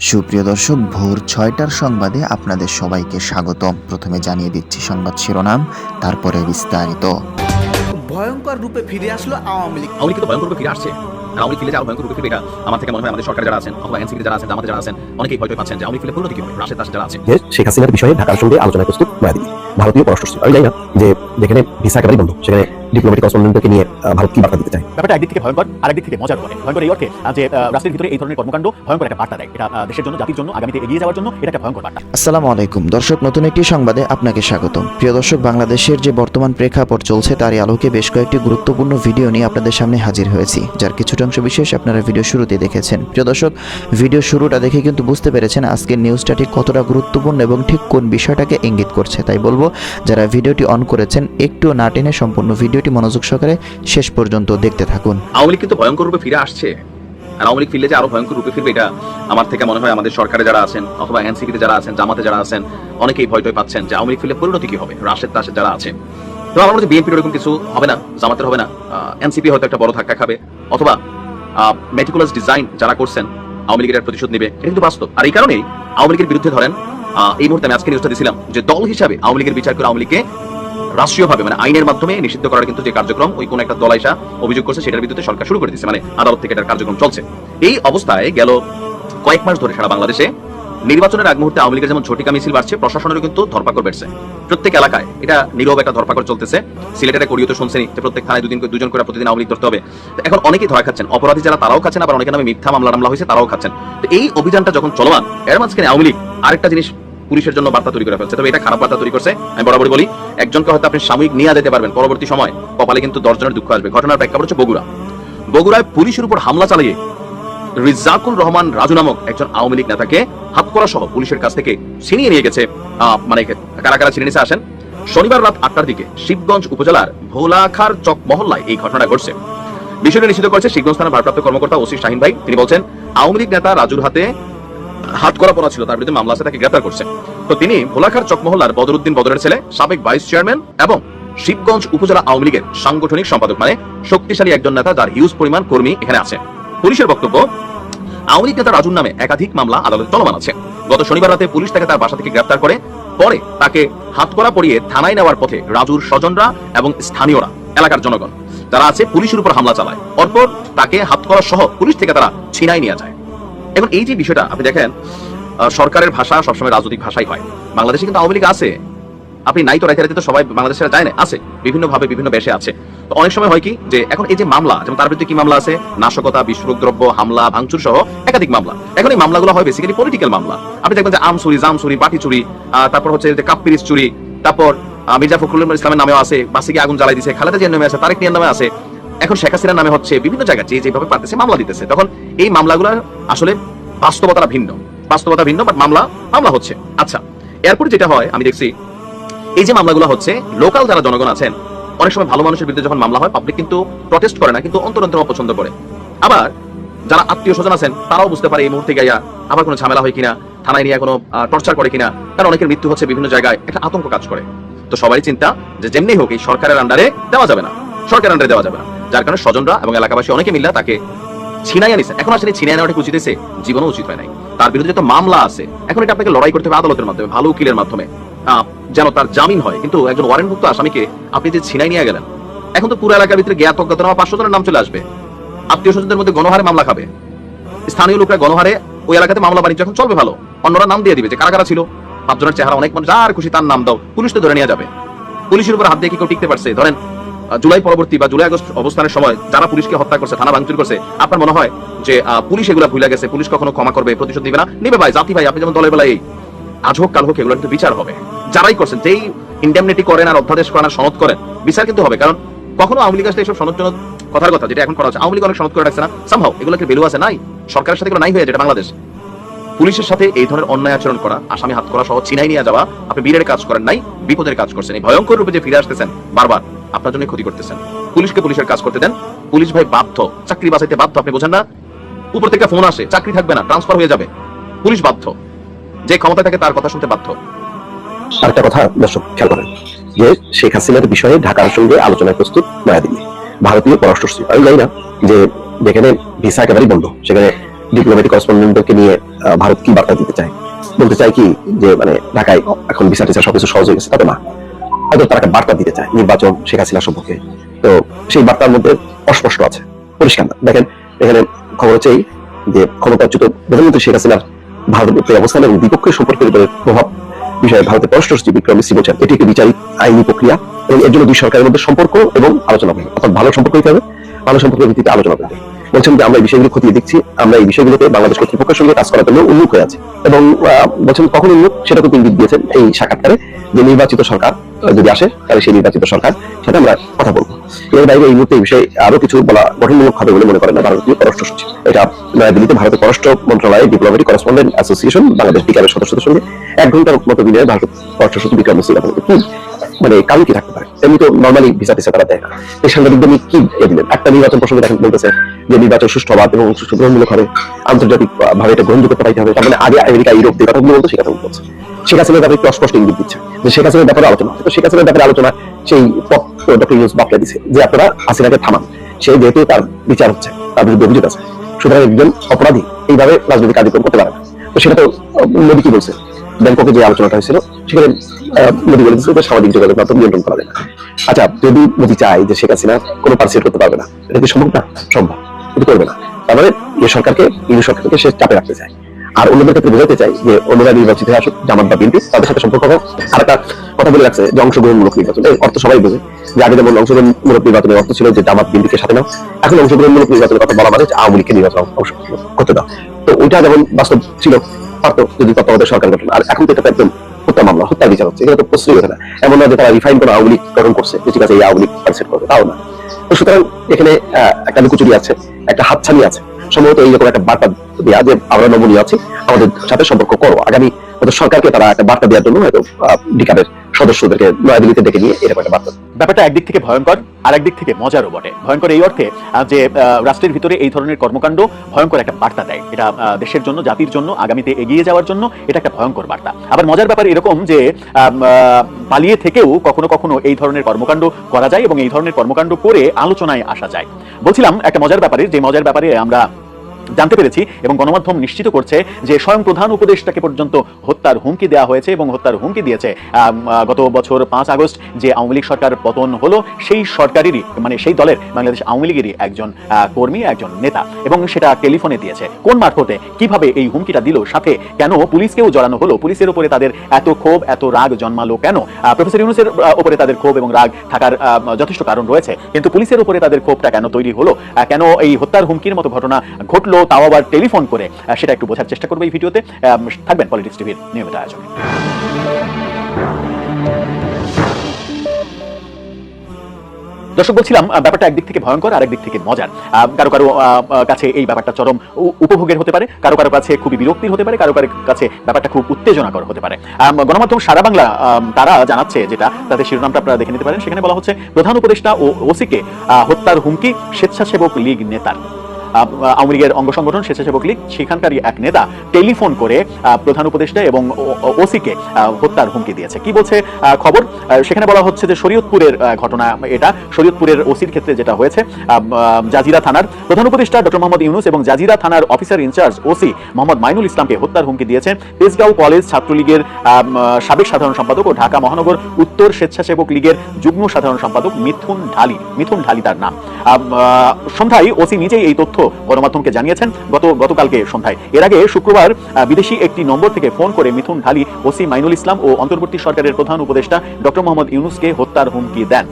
সুপ্রিয় দর্শক ভোর ছয়টার সংবাদে আপনাদের সবাইকে স্বাগত প্রথমে জানিয়ে দিচ্ছি সংবাদ শিরোনাম তারপরে বিস্তারিত। ভয়ঙ্কর রূপে ফিরে আসলো আওয়ামী লীগ। আওয়ামী লীগ তো ভয়ঙ্কর রূপে ফিরে আসছে। আর আওয়ামী লীগ ফিরে আরও ভয়ঙ্কর রূপে ফিরে এটা আমার থেকে মনে হয় আমাদের সরকার যারা আছেন অথবা এনসিপি যারা আছেন আমাদের যারা আছেন অনেকেই ভয় পাচ্ছেন যে আওয়ামী লীগ ফিরে পরিণতি কি হবে। রাশেদ দাস যারা আছে শেখ হাসিনার বিষয়ে ঢাকার সঙ্গে আলোচনা প্রস্তুত নয়াদিল্লি ভারতীয় পররাষ্ট্র সচিব। আমি জানি না যে যেখানে ভিসা একেবারেই বন্ধ সেখানে ডিপ্লোমেটিক করেসপন্ডেন্টকে নিয়ে ভারত কি বার্তা দিতে চায়? ব্যাপারটা একদিক থেকে ভয়ঙ্কর আর একদিক থেকে মজার বলে ভয়ঙ্কর এই অর্থে যে রাষ্ট্রের ভিতরে এই ধরনের কর্মকাণ্ড ভয়ঙ্কর একটা বার্তা দেয়। এটা দেশের জন্য জাতির জন্য আগামীতে এগিয়ে যাওয়ার জন্য এটা একটা ভয়ঙ্কর বার্তা। আসসালামু আলাইকুম। দর্শক নতুন একটি সংবাদে আপনাকে স্বাগতম। প্রিয় দর্শক বাংলাদেশের যে বর্তমান প্রেক্ষাপট চলছে তারই আলোকে বেশ কয়েকটি গুরুত্বপূর্ণ ভিডিও নিয়ে আপনাদের সামনে হাজির হয়েছি যার কিছুটা অংশ বিশেষ আপনারা ভিডিও শুরুতে দেখেছেন। প্রিয় দর্শক ভিডিও শুরুটা দেখে কিন্তু বুঝতে পেরেছেন আজকের নিউজটা ঠিক কতটা গুরুত্বপূর্ণ এবং ঠিক কোন বিষয়টাকে ইঙ্গিত করছে তাই বলব যারা ভিডিওটি অন করেছেন একটু না টেনে সম্পূর্ণ ভিডিওটি মনোযোগ সহকারে শেষ পর্যন্ত দেখতে থাকুন। আওয়ামী লীগ কিন্তু ভয়ঙ্কর রূপে ফিরে আসছে। আর আওয়ামী লীগ ফিরলে যে আরও ভয়ঙ্কর রূপে ফিরবে এটা আমার থেকে মনে হয় আমাদের সরকারে যারা আছেন, অথবা এনসিপিতে যারা আছেন, জামাতে যারা আছেন, অনেকেই ভয় টয় পাচ্ছেন যে আওয়ামী লীগ ফিরলে পরিণতি কি হবে? রাশেদ তাসের যারা আছে তো আমার হয় বিএনপির এরকম কিছু হবে না, জামাতের হবে না। এনসিপি হয়তো একটা বড় ধাক্কা খাবে, অথবা মেটিকুলাস ডিজাইন যারা করছেন, আওয়ামী লীগের প্রতিশোধ নেবে, এটা কিন্তু বাস্তব। আর এই কারণেই আওয়ামী লীগের বিরুদ্ধে ধরেন এই মুহূর্তে আমি আজকে নিউজটা দিয়েছিলাম যে দল হিসাবে আওয়ামী লীগের বিচার করে আওয়ামী লীগকে রাষ্ট্রীয়ভাবে মানে আইনের মাধ্যমে নিষিদ্ধ করার কিন্তু যে কার্যক্রম, ওই কোন একটা দল আইসা অভিযোগ করছে, সেটার বিরুদ্ধে সরকার শুরু করে দিচ্ছে মানে আদালত থেকে এটার কার্যক্রম চলছে। এই অবস্থায় গেল কয়েক মাস ধরে সারা বাংলাদেশে নির্বাচনের আগ মুহূর্তে আওয়ামী লীগের যেমন ঝটিকা মিছিল বাড়ছে, প্রশাসনেরও কিন্তু ধরপাকড় বেড়ছে। প্রত্যেক এলাকায় এটা নীরব একটা ধরপাকড় চলতেছে। সিলেটের করিও তো শুনছেনি যে প্রত্যেক থানায় দুদিন দুজন করে প্রতিদিন আওয়ামী লীগ ধরতে হবে। এখন অনেকেই ধরা খাচ্ছেন, অপরাধী যারা তারাও খাচ্ছেন, আবার অনেকের নামে মিথ্যা মামলা মামলা হয়েছে, তারাও খাচ্ছেন। তো এই অভিযানটা যখন চলমান, এর মাঝখানে আওয়ামী লীগ আরেকটা জিনিস পুলিশের জন্য বার্তা তৈরি করে ফেলছে। তবে এটা খারাপ বার্তা তৈরি করছে। আমি বরাবরই বলি, একজনকে হয়তো আপনি সাময়িক নিয়ে যেতে পারবেন, পরবর্তী সময় কপালে কিন্তু দশজনের দুঃখ আসবে। ঘটনার প্রেক্ষাপট হচ্ছে বগুড়া। বগুড়ায় পুলিশের উপর হামলা চালিয়ে রিজাকুল রহমান রাজু নামক একজন আওয়ামী লীগ নেতাকে হাত করা সহ পুলিশের কাছ থেকে ছিনিয়ে নিয়ে গেছে মানে কারা কারা ছিনিয়ে নিছে আসেন? শনিবার রাত আটটার দিকে শিবগঞ্জ উপজেলার ভোলাখার চক মহল্লায় এই ঘটনা ঘটছে। বিষয়টি নিশ্চিত করেছে শিবগঞ্জ থানার ভারপ্রাপ্ত কর্মকর্তা ওসি শাহিন ভাই। তিনি বলছেন, আওয়ামী লীগ নেতা রাজুর হাতে হাত করা পড়া ছিল, তার বিরুদ্ধে মামলা আছে, তাকে গ্রেপ্তার করছে। তো তিনি ভোলাখার চকমহল্লার বদরুদ্দিন বদরের ছেলে, সাবেক ভাইস চেয়ারম্যান এবং শিবগঞ্জ উপজেলা আওয়ামী লীগের সাংগঠনিক সম্পাদক মানে শক্তিশালী একজন নেতা যার হিউজ পরিমাণ কর্মী এখানে আছে। পুলিশের বক্তব্য, আওয়ামী লীগ নেতা রাজুর নামে একাধিক মামলা আদালতে চলমান আছে। গত শনিবার রাতে পুলিশ তাকে তার বাসা থেকে গ্রেপ্তার করে, পরে তাকে হাতকড়া পরিয়ে থানায় নেওয়ার পথে রাজুর স্বজনরা এবং স্থানীয়রা, এলাকার জনগণ তারা আছে, পুলিশের উপর হামলা চালায়। অরপর তাকে হাতকড়া সহ পুলিশ থেকে তারা ছিনাই নিয়ে যায়। এবং এই যে বিষয়টা, আপনি দেখেন সরকারের ভাষা সবসময় রাজনৈতিক ভাষাই হয়। বাংলাদেশে কিন্তু আওয়ামী লীগ আছে। আপনি নাই তো রাইতে রাইতে তো সবাই বাংলাদেশের যায় না, আছে। বিভিন্ন ভাবে বিভিন্ন বেশে আছে। তো অনেক সময় হয় কি, যে এখন এই যে মামলা, যেমন তার বিরুদ্ধে কি মামলা আছে? নাশকতা বিস্ফোরক দ্রব্য হামলা ভাঙচুর সহ একাধিক মামলা। এখন এই মামলাগুলো হয় বেসিক্যালি পলিটিক্যাল মামলা। আপনি দেখবেন যে আম চুরি, জাম চুরি, বাটি চুরি তারপর হচ্ছে যে কাপ চুরি, তারপর মির্জা ফখরুল ইসলামের নামেও আছে বাসিকে আগুন জ্বালাই দিছে, খালেদা জিয়ার নামে আছে, তারেক নিয়ার নামে আছে। এখন শেখ হাসিনার নামে হচ্ছে বিভিন্ন জায়গায় যে যেভাবে পারতেছে মামলা দিতেছে। তখন এই মামলাগুলো আসলে বাস্তবতাটা ভিন্ন। বাস্তবতা ভিন্ন বাট মামলা মামলা হচ্ছে। আচ্ছা এরপরে যেটা হয়, আমি দেখছি, এই যে মামলাগুলো হচ্ছে লোকাল যারা জনগণ আছেন, অনেক সময় ভালো মানুষের বিরুদ্ধে যখন মামলা হয় পাবলিক কিন্তু প্রটেস্ট করে না, কিন্তু অন্তর অন্তর অপছন্দ করে। আবার যারা আত্মীয় স্বজন আছেন, তারাও বুঝতে পারে এই মুহূর্তে গাইয়া আবার কোনো ঝামেলা হয় কিনা, থানায় নিয়ে কোনো টর্চার করে কিনা। কারণ অনেকের মৃত্যু হচ্ছে বিভিন্ন জায়গায়, একটা আতঙ্ক কাজ করে। তো সবাই চিন্তা যে যেমনি হোক এই সরকারের আন্ডারে দেওয়া যাবে না। সরকারের আন্ডারে দেওয়া যাবে না। যার কারণে স্বজনরা এবং এলাকাবাসী অনেকে মিল্লা তাকে ছিনাই আনিছে এখন আসলে ছিনাই কি উচিত হয়েছে জীবনও উচিত হয় নাই। তার বিরুদ্ধে যত মামলা আছে। এখন এটা আপনাকে লড়াই করতে হবে আদালতের মাধ্যমে, ভালো উকিলের মাধ্যমে। যেন তার জামিন হয়। কিন্তু একজন ওয়ারেন্টভুক্ত আসামিকে আপনি যে ছিনাই নিয়ে গেলেন, এখন তো পুরো এলাকার ভিতরে জ্ঞাত অজ্ঞাতনামা পাঁচশো জনের নাম চলে আসবে। আত্মীয় স্বজনদের মধ্যে গণহারে মামলা খাবে। স্থানীয় লোকরা গণহারে ওই এলাকাতে মামলা বাণিজ্য এখন চলবে ভালো। অন্যরা নাম দিয়ে দিবে যে কারা কারা ছিল। পাঁচজনের চেহারা অনেক মানুষ, যার খুশি তার নাম দাও। পুলিশ তো ধরে নিয়ে যাবে। পুলিশের উপর হাত দিয়ে কি কেউ টিকতে পারছে? ধরেন জুলাই পরবর্তী বা জুলাই আগস্ট অবস্থানের সময় যারা পুলিশকে হত্যা করছে, থানা ভাঙচুর করছে, আপনার মনে হয় যে পুলিশ এগুলা ভুলে গেছে, পুলিশ কখনো ক্ষমা করবে, প্রতিশোধ দিবে না? নিবে ভাই, জাতি ভাই, আপনি যেমন দলের বেলায় এই আজ হোক, কাল হোক, এগুলো কিন্তু বিচার হবে। যারাই করছেন, যেই ইন্ডেমনিটি করেন আর অধ্যাদেশ করেন আর সনদ করেন, বিচার কিন্তু হবে। কারণ কখনো আওয়ামী লীগ এইসব সনদ টনদ কথার কথা যেটা এখন করা হচ্ছে, আওয়ামী লীগ অনেক সনদ করে রাখছে না। সামহাও এগুলোকে ভ্যালু আছে? নাই। সরকারের সাথে এগুলো নাই হয়ে যেটা বাংলাদেশ। পুলিশের সাথে এই ধরনের অন্যায় আচরণ করা, আসামি হাত করা সহ চিনাই নিয়ে যাওয়া, আপনি বীরের কাজ করেন নাই, বিপদের কাজ করছেন, এই ভয়ঙ্কর রূপে যে ফিরে আসতেছেন, বারবার। আপনার জন্য ক্ষতি করতেছেন। পুলিশকে পুলিশের কাজ করতে দেন। পুলিশ ভাই বাধ্য। চাকরি বাঁচাইতে বাধ্য, আপনি বোঝেন না? উপর থেকে ফোন আসে, চাকরি থাকবে না ট্রান্সফার হয়ে যাবে। পুলিশ বাধ্য। যে ক্ষমতা থাকে তার কথা শুনতে বাধ্য। আরেকটা কথা দর্শক, খেয়াল করেন যে শেখ হাসিনার বিষয়ে ঢাকার সঙ্গে আলোচনায় প্রস্তুত নয়াদিল্লি। ভারতীয় পররাষ্ট্র সচিব, আমি জানি না যে যেখানে ভিসা একেবারেই বন্ধ, সেখানে ডিপ্লোম্যাটিক করেসপন্ডেন্টদেরকে নিয়ে ভারত কি বার্তা দিতে চায়? বলতে চাই কি যে মানে ঢাকায় এখন ভিসা টিসা সবকিছু সহজ হয়ে গেছে, তাতে না। হয়তো তারা একটা বার্তা দিতে চায়, নির্বাচন শেখ হাসিনা সম্পর্কে। তো সেই বার্তার মধ্যে অস্পষ্ট আছে, পরিষ্কার দেখেন, এখানে খবর হচ্ছে এই যে ক্ষমতাচ্যুত প্রধানমন্ত্রী শেখ হাসিনার ভারতের প্রতি অবস্থান এবং দ্বিপক্ষীয় সম্পর্কের উপরে প্রভাব বিষয়ে ভারতের পররাষ্ট্র সচিব বিক্রম সিং বলছেন, এটি একটি বিচারিক আইনি প্রক্রিয়া এবং এর জন্য দুই সরকারের মধ্যে সম্পর্ক এবং আলোচনা হবে। অর্থাৎ ভালো সম্পর্ক হতে হবে ভালো সম্পর্কের ভিত্তিতে আলোচনা করতে। বলছেন যে, আমরা এই বিষয়গুলো খতিয়ে দেখছি, আমরা এই বিষয়গুলোতে বাংলাদেশ কর্তৃপক্ষের সঙ্গে কাজ করার জন্য উন্মুখ হয়ে আছে। এবং বলছেন কখন উন্মুখ সেটাকে ইঙ্গিত দিয়েছেন এই সাক্ষাৎকারে। যে নির্বাচিত সরকার যদি আসে, তাহলে সেই নির্বাচিত সরকার, সেটা আমরা কথা বলব। এর বাইরে এই মুহূর্তে এই বিষয়ে আরও কিছু বলা গঠনমূলক হবে বলে মনে করেন না ভারতীয় পররাষ্ট্র সচিব এটা নয়াদিল্লিতে ভারতের পররাষ্ট্র মন্ত্রণালয়ের ডিপ্লোম্যাটিক করেসপন্ডেন্ট অ্যাসোসিয়েশন বাংলাদেশ বিকারের সদস্যদের সঙ্গে এক ঘণ্টার মতো বিনিময়ে ভারত পররাষ্ট্র সচিব বিক্রম কথা বলতে কি মানে কারণ কি থাকতে পারে? এমনি তো নর্মালি ভিসা টিসা তারা দেয় না। এই সাংবাদিকদের কি দিলেন একটা নির্বাচন প্রসঙ্গে দেখেন বলতেছে যে নির্বাচন সুষ্ঠু অবাধ এবং সুষ্ঠু গ্রহণমূলক হবে আন্তর্জাতিক ভাবে এটা গ্রহণযোগ্যতা পাইতে হবে। তার মানে আগে আমেরিকা, ইউরোপ যে কথাগুলো বলতো, সে কথাগুলো বলছে। শেখ হাসিনার ব্যাপারে একটু অস্পষ্ট ইঙ্গিত দিচ্ছে। যে হাসিনার ব্যাপারে আলোচনা। তো হাসিনার ব্যাপারে আলোচনা সেই ডক্টর ইউনুস দিছে, যে আপনারা হাসিনাকে থামান। সে যেহেতু তার বিচার হচ্ছে, তার বিরুদ্ধে অভিযোগ আছে। সুতরাং একজন অপরাধী এইভাবে রাজনৈতিক কার্যক্রম করতে পারে তো সেটা তো মোদী কি বলছে? ব্যাংককে যে আলোচনাটা হয়েছিল, সেখানে মোদী বলে দিচ্ছে যে সামাজিক যোগাযোগ মাধ্যম নিয়ন্ত্রণ করা যায় আচ্ছা যদি মোদী চায় যে শেখ হাসিনা কোনো পার্সিয়েট করতে পারবে না, এটা কি সম্ভব না? সম্ভব। কিন্তু করবে না। তার মানে এই সরকারকে ইউনি সরকারকে সে চাপে রাখতে চায়। আর অন্যদের ক্ষেত্রে বোঝাতে চাই যে অন্যরা নির্বাচিত আসুক, জামাত বা বিএনপি, তাদের সাথে সম্পর্ক হোক। আর একটা কথা বলে রাখছে যে অংশগ্রহণমূলক নির্বাচন। এর অর্থ সবাই বোঝে। যে আগে যেমন অংশগ্রহণমূলক নির্বাচনের অর্থ ছিল যে জামাত বিএনপিকে সাথে নাও, এখন অংশগ্রহণমূলক নির্বাচনের কথা বলা মানে যে আওয়ামী লীগকে নির্বাচন অংশগ্রহণ করতে দাও। তো ওইটা যেমন বাস্তব ছিল পারতো যদি তত্ত্বাবধায়ক সরকার গঠন। আর এখন তো এটা একদম হত্যা মামলা, হত্যা বিচার হচ্ছে। এগুলো তো প্রশ্নই ওঠে না। এমন না যে তারা রিফাইন করে আওয়ামী লীগ গঠন করছে, যে ঠিক আছে এই আওয়ামী লীগ পার্সেন্ট করবে, তাও না। তো সুতরাং এখানে একটা লুকোচুরি আছে, একটা হাতছানি আছে। সম্ভবত এইরকম একটা বার্তা দেওয়া যে আমরা নমনীয় আছি, আমাদের সাথে সম্পর্ক করো। আগামী সরকারকে তারা একটা বার্তা দেওয়ার জন্য হয়তো ডিকাবের সদস্যদেরকে নয়াদিল্লিতে ডেকে নিয়ে এরকম একটা বার্তা। ব্যাপারটা একদিক থেকে ভয়ঙ্কর আর একদিক থেকে মজারও বটে। ভয়ঙ্কর এই অর্থে যে রাষ্ট্রের ভিতরে এই ধরনের কর্মকাণ্ড ভয়ঙ্কর একটা বার্তা দেয়। এটা দেশের জন্য, জাতির জন্য, আগামীতে এগিয়ে যাওয়ার জন্য এটা একটা ভয়ঙ্কর বার্তা। আবার মজার ব্যাপার এরকম যে পালিয়ে থেকেও কখনো কখনো এই ধরনের কর্মকাণ্ড করা যায় এবং এই ধরনের কর্মকাণ্ড করে আলোচনায় আসা যায়। বলছিলাম একটা মজার ব্যাপারে, যে মজার ব্যাপারে আমরা জানতে পেরেছি এবং গণমাধ্যম নিশ্চিত করছে যে স্বয়ং প্রধান উপদেষ্টাকে পর্যন্ত হত্যার হুমকি দেওয়া হয়েছে এবং হত্যার হুমকি দিয়েছে। গত বছর পাঁচ আগস্ট যে আওয়ামী লীগ সরকার পতন হলো, সেই সরকারেরই মানে সেই দলের, বাংলাদেশ আওয়ামী লীগেরই একজন কর্মী, একজন নেতা এবং সেটা টেলিফোনে দিয়েছে। কোন মারফতে, কীভাবে এই হুমকিটা দিল, সাথে কেন পুলিশকেও জড়ানো হলো? পুলিশের উপরে তাদের এত ক্ষোভ, এত রাগ জন্মালো কেন? প্রফেসর ইউনুসের উপরে তাদের ক্ষোভ এবং রাগ থাকার যথেষ্ট কারণ রয়েছে। কিন্তু পুলিশের উপরে তাদের ক্ষোভটা কেন তৈরি হলো? কেন এই হত্যার হুমকির মতো ঘটনা ঘটলো? তাও আবার টেলিফোন করে সেটা একটু বোঝার চেষ্টা করব এই ভিডিওতে। থাকবেন পলিটিক্স টিভির নিয়মিত আয়োজনে দর্শক, বলছিলাম ব্যাপারটা একদিক থেকে ভয়ঙ্কর আর একদিক থেকে মজার। কারও কারও কাছে এই ব্যাপারটা চরম উপভোগের হতে পারে, কারও কারও কাছে খুবই বিরক্তির হতে পারে, কারও কারও কাছে ব্যাপারটা খুব উত্তেজনাকর হতে পারে। গণমাধ্যম সারা বাংলা তারা জানাচ্ছে যেটা, তাদের শিরোনামটা আপনারা দেখে নিতে পারেন। সেখানে বলা হচ্ছে, প্রধান উপদেষ্টা ও ওসিকে হত্যার হুমকি স্বেচ্ছাসেবক লীগ নেতার। আওয়ামী লীগের অঙ্গ সংগঠন স্বেচ্ছাসেবক লীগ সেখানকারই এক নেতা টেলিফোন করে প্রধান উপদেষ্টা এবং ওসিকে হত্যার হুমকি দিয়েছে। কি বলছে খবর? সেখানে বলা হচ্ছে যে শরীয়তপুরের ঘটনা এটা, শরীয়তপুরের ওসির ক্ষেত্রে যেটা হয়েছে জাজিরা থানার প্রধান উপদেষ্টা ডক্টর মোহাম্মদ ইউনুস এবং জাজিরা থানার officer in charge OC Mohammad Mainul ইসলামকে হত্যার হুমকি দিয়েছেন তেজগাঁও কলেজ ছাত্রলীগের সাবেক সাধারণ সম্পাদক ও ঢাকা মহানগর উত্তর স্বেচ্ছাসেবক লীগের যুগ্ম সাধারণ সম্পাদক মিথুন ঢালি মিথুন ঢালি তার নাম। সন্ধ্যায় ওসি নিজেই এই তথ্য গণমাধ্যমকে জানিয়েছেন গত গতকালকে সন্ধ্যায়। এর আগে শুক্রবার বিদেশি একটি নম্বর থেকে ফোন করে মিথুন ঢালি, ওসি মাইনুল ইসলাম ও অন্তর্বর্তী সরকারের প্রধান উপদেষ্টা ডক্টর মোহাম্মদ ইউনুসকে হত্যার হুমকি দেন।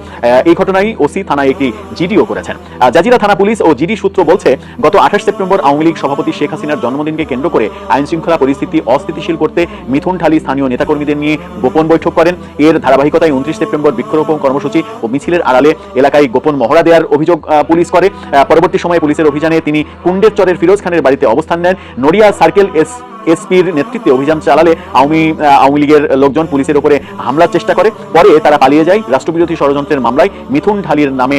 এই ঘটনায় ওসি থানায় একটি জিডিও করেছেন। জাজিরা থানা পুলিশ ও জিডি সূত্র বলছে, গত আঠাশ সেপ্টেম্বর আওয়ামী লীগ সভাপতি শেখ হাসিনার জন্মদিনকে কেন্দ্র করে আইন শৃঙ্খলা পরিস্থিতি অস্থিতিশীল করতে মিথুন ঢালি স্থানীয় নেতাকর্মীদের নিয়ে গোপন বৈঠক করেন। এর ধারাবাহিকতায় উনত্রিশ সেপ্টেম্বর বৃক্ষরোপণ কর্মসূচি ও মিছিলের আড়ালে এলাকায় গোপন মহড়া দেওয়ার অভিযোগ পুলিশ করে। পরবর্তী সময়ে পুলিশের অভিযানে তিনি কুণ্ডের চরের ফিরোজ খানের বাড়িতে অবস্থান নেন। নড়িয়া সার্কেল এস এসপির নেতৃত্বে অভিযান চালালে আওয়ামী আওয়ামী লীগের লোকজন পুলিশের উপরে হামলার চেষ্টা করে। পরে তারা পালিয়ে যায় রাষ্ট্রবিরোধী ষড়যন্ত্রের মামলায়। মিথুন ঢালির নামে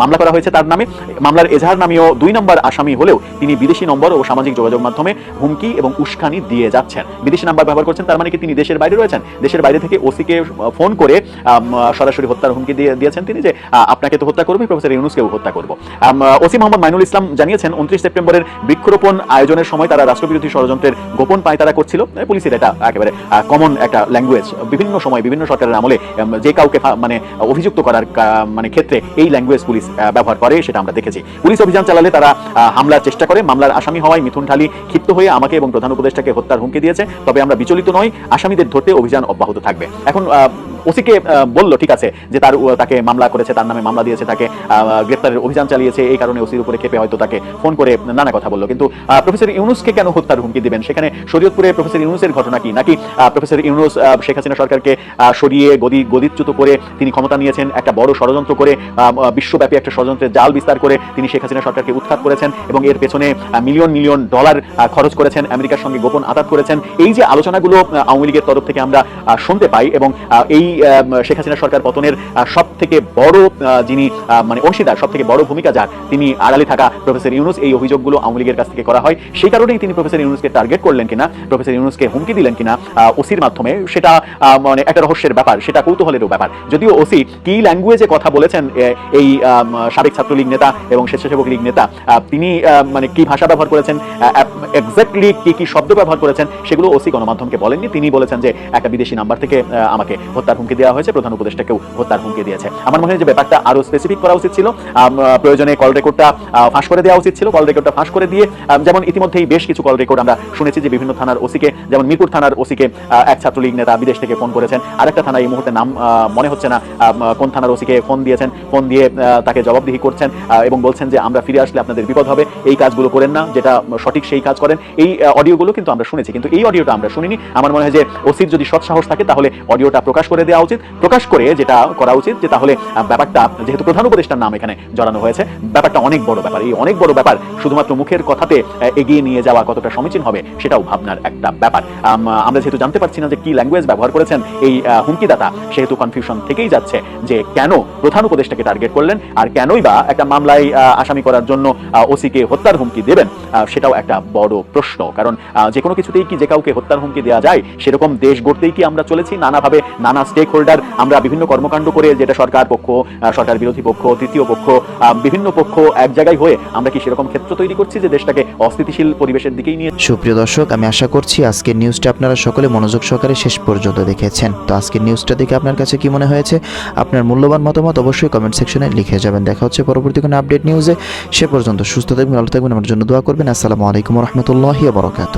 মামলা করা হয়েছে তার নামে। মামলার এজাহার নামীয় দুই নম্বর আসামি হলেও তিনি বিদেশি নম্বর ও সামাজিক যোগাযোগ মাধ্যমে হুমকি এবং উস্কানি দিয়ে যাচ্ছেন। বিদেশি নাম্বার ব্যবহার করছেন, তার মানে কি তিনি দেশের বাইরে রয়েছেন? দেশের বাইরে থেকে ওসিকে ফোন করে সরাসরি হত্যার হুমকি দিয়ে, দিয়েছেন তিনি যে আপনাকে তো হত্যা করবে প্রফেসর ইউনুসকেও হত্যা করব। ওসি মোহাম্মদ মাইনুল ইসলাম জানিয়েছেন, উনত্রিশ সেপ্টেম্বরের বৃক্ষরোপণ আয়োজনের সময় তারা রাষ্ট্রবিরোধী ষড়যন্ত্রের গোপন পায়তারা করছিল। পুলিশের এটা একেবারে কমন একটা ল্যাঙ্গুয়েজ বিভিন্ন সময় বিভিন্ন সরকারের আমলে যে কাউকে মানে অভিযুক্ত করার মানে ক্ষেত্রে এই ল্যাঙ্গুয়েজ পুলিশ ব্যবহার করে সেটা আমরা দেখেছি। পুলিশ অভিযান চালালে তারা হামলার চেষ্টা করে। মামলার আসামি হওয়ায় মিথুন ঢালি ক্ষিপ্ত হয়ে আমাকে এবং প্রধান উপদেষ্টাকে হত্যার হুমকি দিয়েছে। তবে আমরা বিচলিত নই। আসামিদের ধরতে অভিযান অব্যাহত থাকবে। এখন ওসিকে বলল, ঠিক আছে, যে তার তাকে মামলা করেছে, তার নামে মামলা দিয়েছে, তাকে গ্রেপ্তারের অভিযান চালিয়েছে, এই কারণে ওসির উপরে ক্ষেপে হয়তো তাকে ফোন করে নানা কথা বলল। কিন্তু প্রফেসর ইউনুসকে কেন হত্যার হুমকি দিবেন? সেখানে শরীয়তপুরে প্রফেসর ইউনুসের ঘটনা কি? নাকি প্রফেসর ইউনুস শেখ হাসিনা সরকারকে সরিয়ে গদি, গদিচ্যুত করে তিনি ক্ষমতা নিয়েছেন, একটা বড় ষড়যন্ত্র করে বিশ্বব্যাপী একটা ষড়যন্ত্রের জাল বিস্তার করে তিনি শেখ হাসিনা সরকারকে উৎখাত করেছেন এবং এর পেছনে মিলিয়ন মিলিয়ন ডলার খরচ করেছেন, আমেরিকার সঙ্গে গোপন আঘাত করেছেন। এই যে আলোচনাগুলো আওয়ামী লীগের তরফ থেকে আমরা শুনতে পাই এবং এই শেখ হাসিনা সরকার পতনের সব থেকে বড় যিনি মানে অংশীদার সব থেকে বড় ভূমিকা যার, তিনি আড়ালে থাকা প্রফেসর ইউনুস, এই অভিযোগগুলো আওয়ামী লীগের কাছ থেকে করা হয়। সেই কারণেই তিনি প্রফেসর ইউনুসকে টার্গেট করলেন কিনা, প্রফেসর ইউনুসকে হুমকি দিলেন কিনা ওসির মাধ্যমে, সেটা মানে একটা রহস্যের ব্যাপার, সেটা কৌতূহলেরও ব্যাপার। যদিও ওসি কি ল্যাঙ্গুয়েজে কথা বলেছেন এই সাবেক ছাত্রলীগ নেতা এবং স্বেচ্ছাসেবক লীগ নেতা তিনি মানে কি ভাষা ব্যবহার করেছেন এক্স্যাক্টলি কি কি শব্দ ব্যবহার করেছেন, সেগুলো ওসি গণমাধ্যমকে বলেননি। তিনি বলেছেন যে, একটা বিদেশি নাম্বার থেকে আমাকে হত্যার হুমকি দেওয়া হয়েছে, প্রধান উপদেষ্টাকেও হত্যার হুমকি দিয়েছে। আমার মনে হয় যে ব্যাপারটা আরও স্পেসিফিক করা উচিত ছিল। প্রয়োজনে কল রেকর্ডটা ফাঁস করে দেওয়া উচিত ছিল। কল রেকর্ডটা ফাঁস করে দিয়ে যেমন ইতিমধ্যেই বেশ কিছু কল রেকর্ড আমরা শুনেছি যে বিভিন্ন থানার ওসিকে, যেমন মিরপুর থানার ওসিকে এক ছাত্রলীগ নেতা বিদেশ থেকে ফোন করেছেন। আরেকটা থানা এই মুহূর্তে নাম মনে হচ্ছে না। কোন থানার ওসিকে ফোন দিয়েছেন ফোন দিয়ে তাকে জবাবদিহি করছেন এবং বলছেন যে আমরা ফিরে আসলে আপনাদের বিপদ হবে। এই কাজগুলো করেন না, যেটা সঠিক সেই কাজ করেন। এই অডিওগুলো কিন্তু আমরা শুনেছি, কিন্তু এই অডিওটা আমরা শুনিনি। আমার মনে হয় যে ওসির যদি সৎসাহস থাকে, তাহলে অডিওটা প্রকাশ করে দেওয়া উচিত, প্রকাশ করে যেটা করা উচিত, যে তাহলে ব্যাপারটা যেহেতু প্রধান উপদেষ্টার নাম এখানে জড়ানো হয়েছে, ব্যাপারটা অনেক বড় ব্যাপার। এই অনেক বড় ব্যাপার শুধুমাত্র মুখের কথাতে এগিয়ে নিয়ে যাওয়া কতটা সমীচীন হবে সেটাও ভাবনার একটা ব্যাপার। আমরা যেহেতু জানতে পারছি না যে কি ল্যাঙ্গুয়েজ ব্যবহার করেছেন এই হুমকিদাতা, সেহেতু কনফিউশন থেকেই যাচ্ছে যে কেন প্রধান উপদেষ্টাকে টার্গেট করলেন আর কেনই বা একটা মামলায় আসামি করার জন্য ওসিকে হত্যার হুমকি দেবেন সেটাও একটা বড় প্রশ্ন। কারণ যে কোনো কিছুতেই কি যে কাউকে হত্যার হুমকি দেওয়া যায়, সেরকম দেশ গড়তেই কি আমরা চলেছি? নানাভাবে নানা স্টেক হোল্ডার আমরা বিভিন্ন কর্মকাণ্ড করে যেটা সরকার পক্ষ সরকার বিরোধী পক্ষ, তৃতীয় পক্ষ বিভিন্ন পক্ষ এক জায়গায় হয়ে আমরা কি সেরকম ক্ষেত্র তৈরি করছি যে দেশটাকে অস্থিতিশীল পরিবেশের দিকেই নিয়ে সুপ্রিয় দর্শক, আমি আশা করছি আজকের নিউজটা আপনারা সকলে মনোযোগ সহকারে শেষ পর্যন্ত দেখেছেন। তো আজকের নিউজটা দেখে আপনার কাছে কি মনে হয়েছে? আপনার মূল্যবান মতামত অবশ্যই কমেন্ট সেকশনে লিখে যাবেন। দেখা হচ্ছে পরবর্তী কোনো আপডেট নিউজে সে পর্যন্ত সুস্থ থাকবেন, ভালো থাকবেন, আমার জন্য দোয়া করবেন। আসসালামু আলাইকুম রহমতুল্লাহি বরকাত